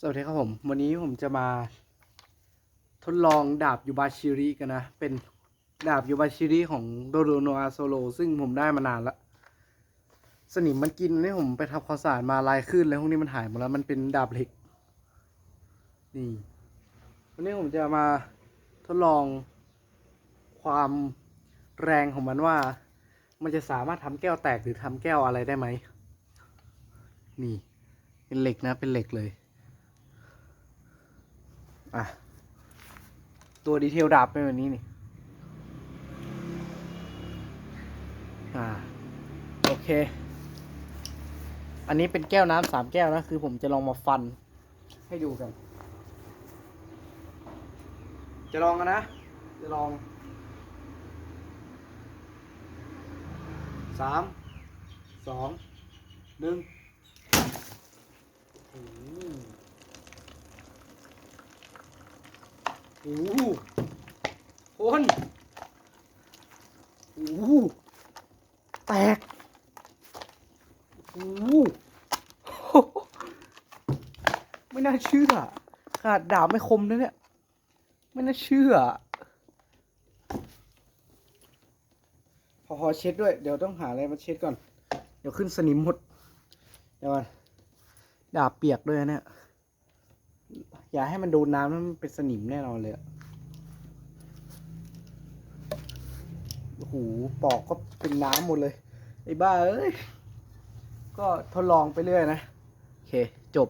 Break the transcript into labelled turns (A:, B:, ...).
A: สวัสดีครับผม วันนี้ผมจะมาทดลองดาบยูบาชิริกันนะ เป็นดาบยูบาชิริของโดโดโนอาโซโล ซึ่งผมได้มานานละสนิมมันกินนี่ผมไปทำความสะอาดมาลายขึ้นแล้วพวกนี้มันหายหมดแล้วมันเป็นดาบเหล็ก นี่วันนี้ผมจะมาทดลองความแรงของมันว่า มันจะสามารถทำแก้วแตกหรือทำแก้วอะไรได้ไหม นี่ เป็นเหล็กนะเป็นเหล็กเลย อะ ตัวดีเทลดาบเป็นแบบนี้นี่ อ่า โอเค อันนี้เป็นแก้วน้ำสามแก้วนะ คือผมจะลองมาฟันให้ดูกัน จะลองกันนะ จะลองสามสองหนึ่ง อืม โอ้โหคนโอ้โหแตกโอ้โหไม่น่าเชื่อขาดดาบไม่คมนะเนี่ย ไม่น่าเชื่อพอขอเช็ดด้วย เดี๋ยวต้องหาอะไรมาเช็ดก่อน เดี๋ยวขึ้นสนิมหมด เดี๋ยวก่อนดาบเปียกด้วยนะเนี่ย อย่าให้มันโดนน้ำมันเป็นสนิมแน่นอนเลยโอ้โหปอกก็เป็นน้ำหมดเลย ไอ้บ้าเอ้ย ก็ทดลองไปเรื่อยนะ โอเค จบ